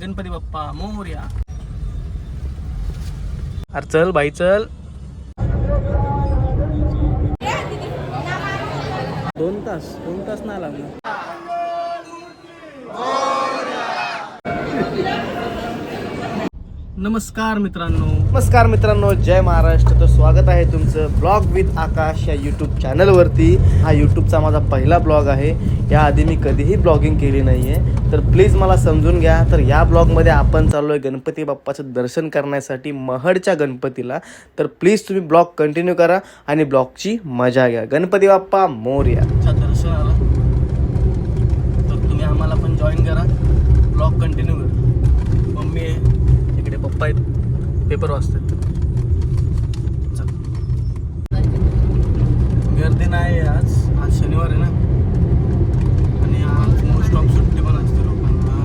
गणपती बाप्पा मोर्या. अरे चल बाई चल. दोन तास दोन तास नाही लागणार. नमस्कार मित्रांनो. नमस्कार मित्रांनो जय महाराष्ट्र. तर स्वागत आहे तुमचं ब्लॉग विथ आकाश या यूट्यूब चॅनलवरती हा यूट्यूबचा माझा पहिला ब्लॉग आहे. याआधी मी कधीही ब्लॉगिंग केली नाही आहे तर प्लीज मला समजून घ्या. तर या ब्लॉगमध्ये आपण चाललो आहे गणपती बाप्पाचं दर्शन करण्यासाठी महडच्या गणपतीला. तर प्लीज तुम्ही ब्लॉग कंटिन्यू करा आणि ब्लॉगची मजा घ्या. गणपती बाप्पा मोर्या. च्या दर्शनाला. तर तुम्ही आम्हाला पण जॉईन करा. ब्लॉग कंटिन्यू करा. पप्पा आहेत पेपर वाचतात चल. गर्दी नाही आहे आज. आज शनिवार आहे ना? आणि आज मोस्ट ऑफ सुट्टी पण असते लोकांना.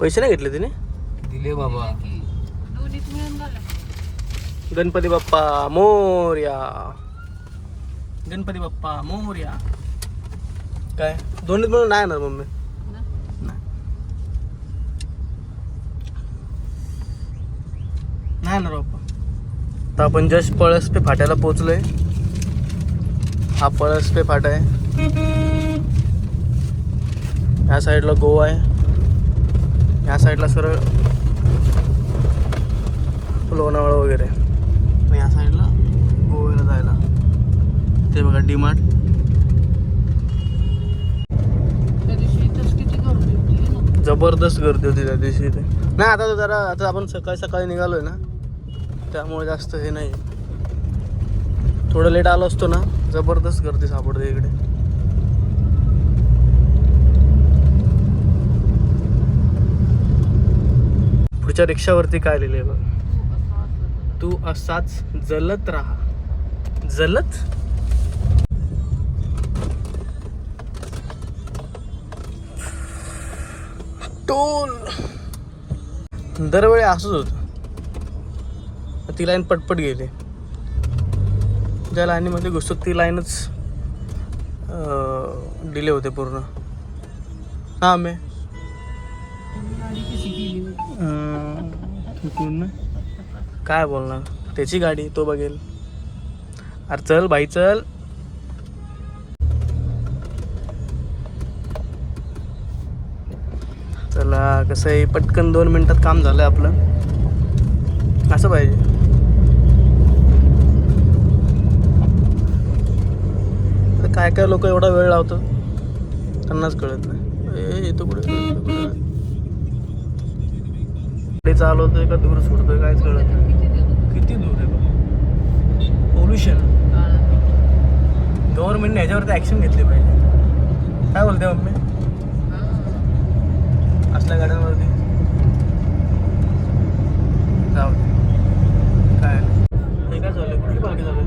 पैसे नाही घेतले तिने? दिले बाबा. गणपती बाप्पा मोर्या. गणपती बाप्पा मोर्या. काय? दोन्हीत म्हणून नाही येणार मम्मी. नाही. नाही येणार बाप्पा. तर आपण जस्ट पळसपे फाट्याला पोचलोय हा पळसपे फाटा आहे. ह्या साईडला गोवा आहे. ह्या साईडला सरळ लोणावळा वगैरे या साईडला गोव्याला जायला. ते बघा डीमार्ट. जबरदस्त गर्दी होती त्या दिवशी ते नाही आता तर जरा आता आपण सकाळी सकाळी निघालोय ना त्यामुळे जास्त हे नाही. थोडं लेट आलो असतो ना जबरदस्त गर्दी सापडते इकडे. पुढच्या रिक्षावरती काय लिहिलंय बघ? तू असाच जलत राहा. जलत? टोल दरवेळी असंच होतं. ती लाईन पटपट गेली. ज्या लाईनीमध्ये घुसतो ती लाईनच डिले होते पूर्ण. हा मे. पूर्ण काय बोलणार? त्याची गाडी तो बघेल. अरे चल भाई चल. कसं आहे पटकन दोन मिनिटात काम झालं आपलं. असं पाहिजे. काय काय लोक एवढा वेळ लावतात? त्यांनाच कळत नाही. ए येतो पुढे येतो पुढे. गाडी चालवतोय का दूर सोडतोय? कायच कळत नाही. किती दूर आहे पोल्युशन गव्हर्नमेंटने ह्याच्यावरती ॲक्शन घेतली पाहिजे. काय बोलते मम्मी? असल्या गाड्यांवरती जाऊ दे. काय? हे काय चालू कुठली पालखी चालू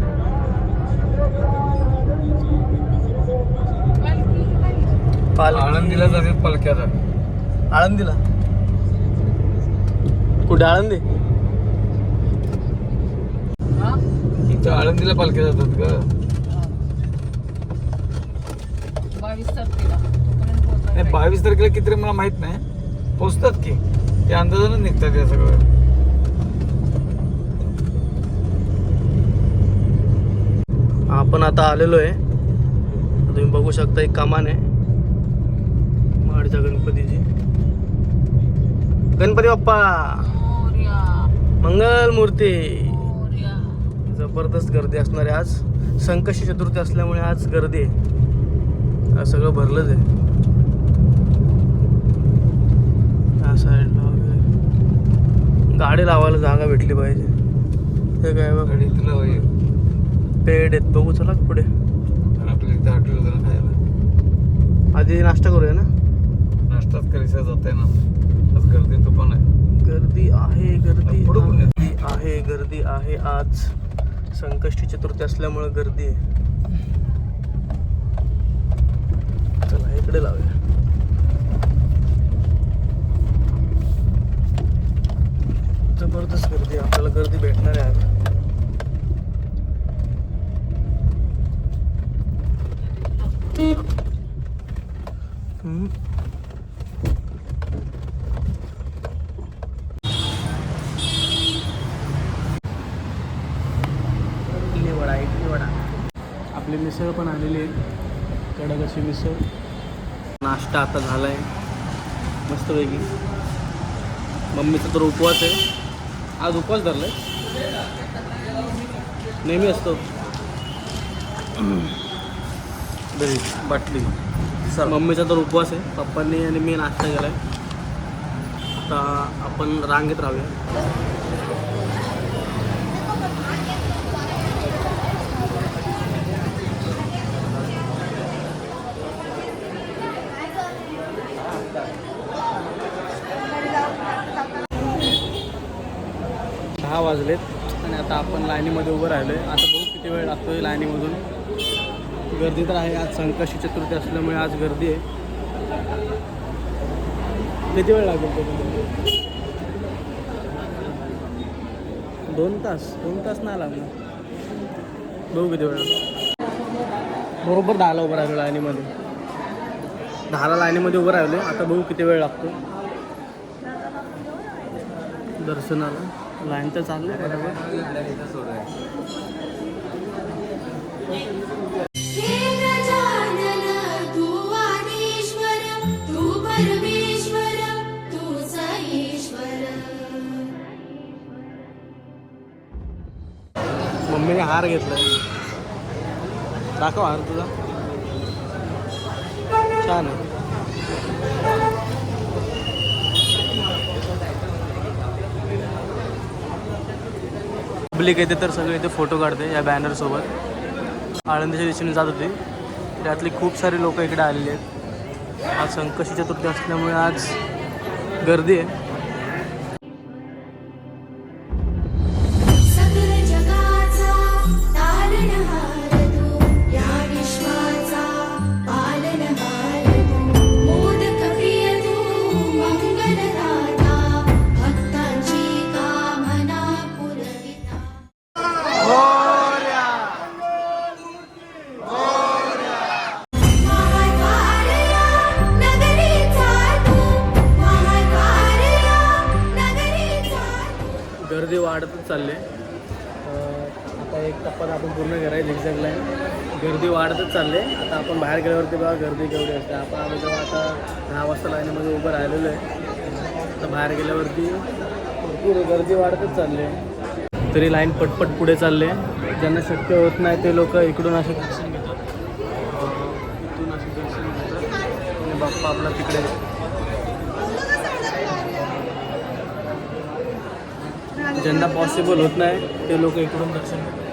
पालखी. आळंदीला जातात पालख्याचा आळंदीला? कुठे? आळंदी? इथं आळंदीला पालख्या जातात का? नाही बावीस तारखेला किती मला माहीत नाही. पोचतात की? ते अंदाजानं निघतात या सगळं. आपण आता आलेलो आहे तुम्ही बघू शकता एक कमान आहे. महाडच्या गणपतीची. गणपती बाप्पा! मंगल मूर्ती. जबरदस्त गर्दी असणार आहे आज. संकष्टी चतुर्थी असल्यामुळे आज गर्दी आहे. सगळं भरलंच आहे या साईडला वगैरे. गाडी लावायला जागा भेटली पाहिजे. हे काय बघ. गाडी तुला होईल. पेड आहेत. बघू चला पुढे. जरा खायला. आधी नाश्ता करूया ना? नाश्ताच करायचा जात आहे ना. आज गर्दी तो पण आहे. गर्दी आहे गर्दी? गर्दी आहे गर्दी आहे आज. संकष्टी चतुर्थी असल्यामुळे गर्दी आहे. चला इकडे लावूया. जबरदस्त गर्दी आपल्याला गर्दी भेटणार आहे आज. हम्म. इडली वडा इडली वडा आपली मिसळ पण आलेली आहे कडक अशी मिसळ. नाश्ता आता झाला आहे मस्तपैकी. मम्मीचा तर उपवास आहे. आज उपवास धरला नेहमी असतो. दही बाटली सर मम्मीचा तर उपवास आहे. पप्पांनी आणि मी नाश्ता केला आहे आता आपण रांगेत राहूया. दहा वाजलेत आणि आता आपण लाईनीमध्ये उभं राहिलो आहे. आता बघू किती वेळ लागतो आहे लाईनीमधून. गर्दी तर आहे आज संकष्टी चतुर्थी असल्यामुळे आज गर्दी आहे. किती वेळ लागेल तो दोन तास दोन तास नाही लागणार. बघू किती वेळ लागतो. बरोबर दहाला उभं राहिलो लाईनीमध्ये. दहाला लाईनीमध्ये उभं राहिलो. आता बघू किती वेळ लागतो. दर्शनाला. लाईन तर चालू आहे बरोबर. मम्मीने हार घेतला. दाखव हार तुझा. छान आहे. पब्लिक येते तर सगळे इथे फोटो काढते या बॅनरसोबत आळंदीच्या दिशेने जात होती. त्यातली खूप सारे लोक इकडे आलेले आहेत. आज संकष्टी चतुर्थी असल्यामुळे आज गर्दी आहे. वाढतच चालले. आता आपण बाहेर गेल्यावरती बघा गर्दी केवढी असते. आपण आम्ही जेव्हा आता दहा वाजता लाईनीमध्ये उभं राहिलेलो आहे आता बाहेर गेल्यावरती भरपूर गर्दी वाढतच चालली आहे. तरी लाईन पटपट पुढे चालले ज्यांना शक्य होत नाही ते लोक इकडून असे दर्शन घेतात. इथून असे दर्शन घेतात. आणि बाप्पा आपला तिकडे ज्यांना पॉसिबल होत नाही ते लोक इकडून दर्शन घेतात.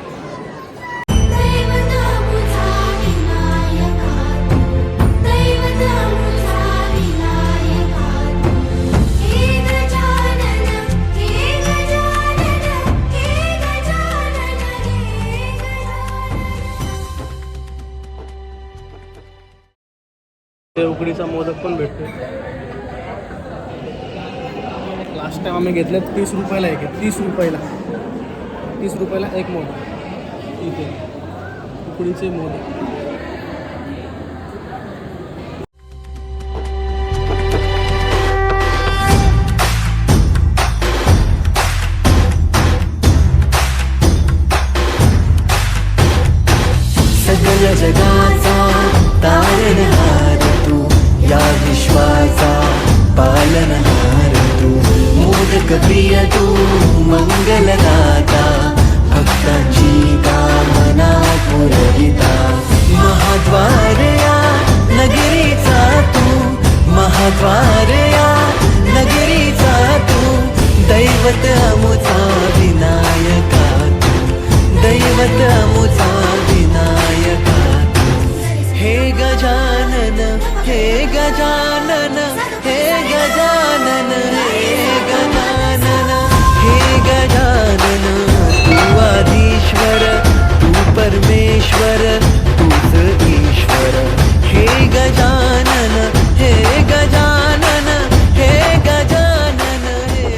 उकडीचा मोदक पण भेटतो. लास्ट टाइम आम्ही घेतले तीस रुपयाला एक आहे तीस रुपयाला. तीस रुपयाला एक मोदक. इथे. उकडीचे मोदक. पालनहार तू मोदक प्रिय तू मंगलदाता भक्तांची कामना पुरविता महाद्वारया नगरीचा तू महाद्वारया नगरीचा तू दैवत अमुचा विनायका तू दैवत अमुचा विनायका हे गजानन हे गजानन हे गजानन हे गजानन हे गजानन तू आदिश्वर तू परमेश्वर तूच ईश्वर. हे गजानन हे गजानन हे गजानन हे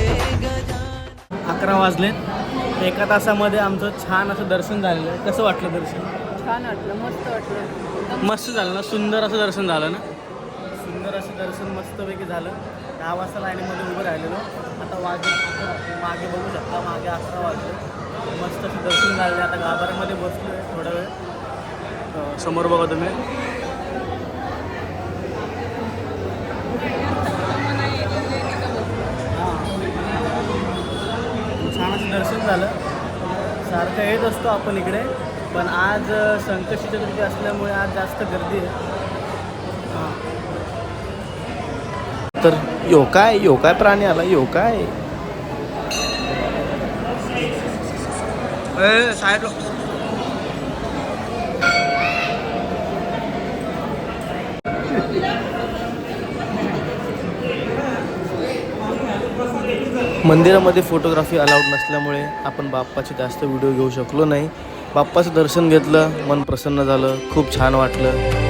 गजानन. अकरा वाजलेत. एका तासामध्ये आमचं छान असं दर्शन झालेलं आहे. कसं वाटलं दर्शन? छान वाटलं मस्त वाटलं. मस्त झालं ना? सुंदर असं दर्शन झालं ना? दर्शन मस्तपैकी झालं. दहा वाजता लाईनीमध्ये उभं राहिलेलो. आता वाजले अकरा. मागे बघू शकता मागे अकरा वाजले. मस्त असं दर्शन झालं. आता गाभाऱ्यामध्ये बसलो आहे थोडा वेळ. समोर बघा तुम्ही. छान असं दर्शन झालं. सारखं येत असतो आपण इकडे. पण आज संकष्टी चतुर्थी असल्यामुळे आज जास्त गर्दी आहे हां तर यो काय यो काय प्राणी आला? यो काय? साहेब मंदिरामध्ये फोटोग्राफी अलाउड नसल्यामुळे आपण बाप्पाचे जास्त व्हिडिओ घेऊ शकलो नाही. बाप्पाचं दर्शन घेतलं मन प्रसन्न झालं खूप छान वाटलं.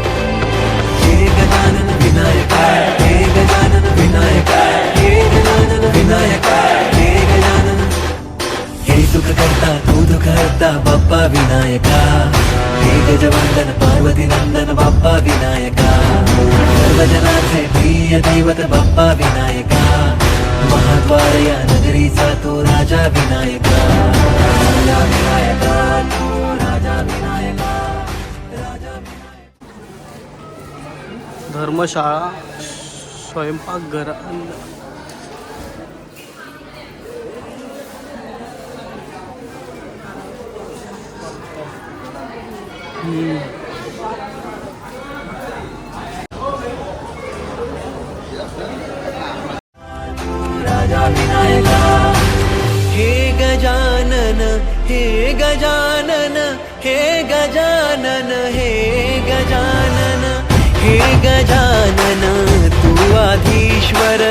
विनायका हे गजानन विनायका हे गजानन हे सुख करता तू दुःख हरता बाप्पा विनायका हे गजवंदन पार्वती नंदन बाप्पा विनायका सर्वजनाचे प्रिय दैवत बाप्पा विनायका महाद्वार या नगरीचा तो राजा विनायका राजा विनायका तू राजा विनायका राजा विनायका धर्मशाळा स्वयंपाकघर राजा हे गजानन हे गजानन हे गजानन हे गजानन हे गजानन ईश्वर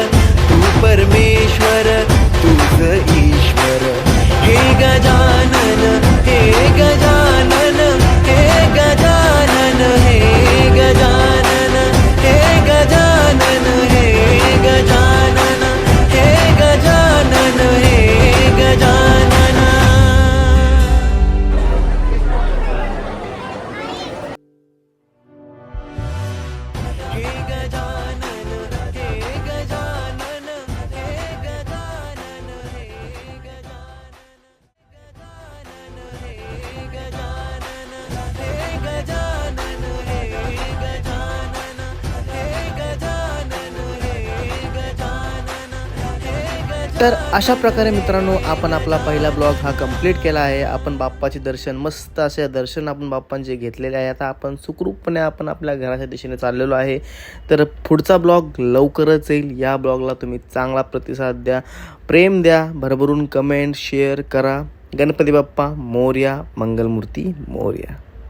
तर अशा प्रकारे मित्रांनो आपण आपला पहिला ब्लॉग हा कंप्लीट केला आहे. आपण बाप्पाचे दर्शन मस्त असे दर्शन आपण बाप्पांचे घेतलेले आहे. आता आपण सुखरूपपणे आपण आपल्या घराच्या दिशेने चाललेलो आहे. तर पुढचा ब्लॉग लवकरच येईल. या ब्लॉगला तुम्ही चांगला प्रतिसाद द्या प्रेम द्या भरभरून कमेंट शेअर करा. गणपती बाप्पा मोर्या मंगलमूर्ती मोर्या.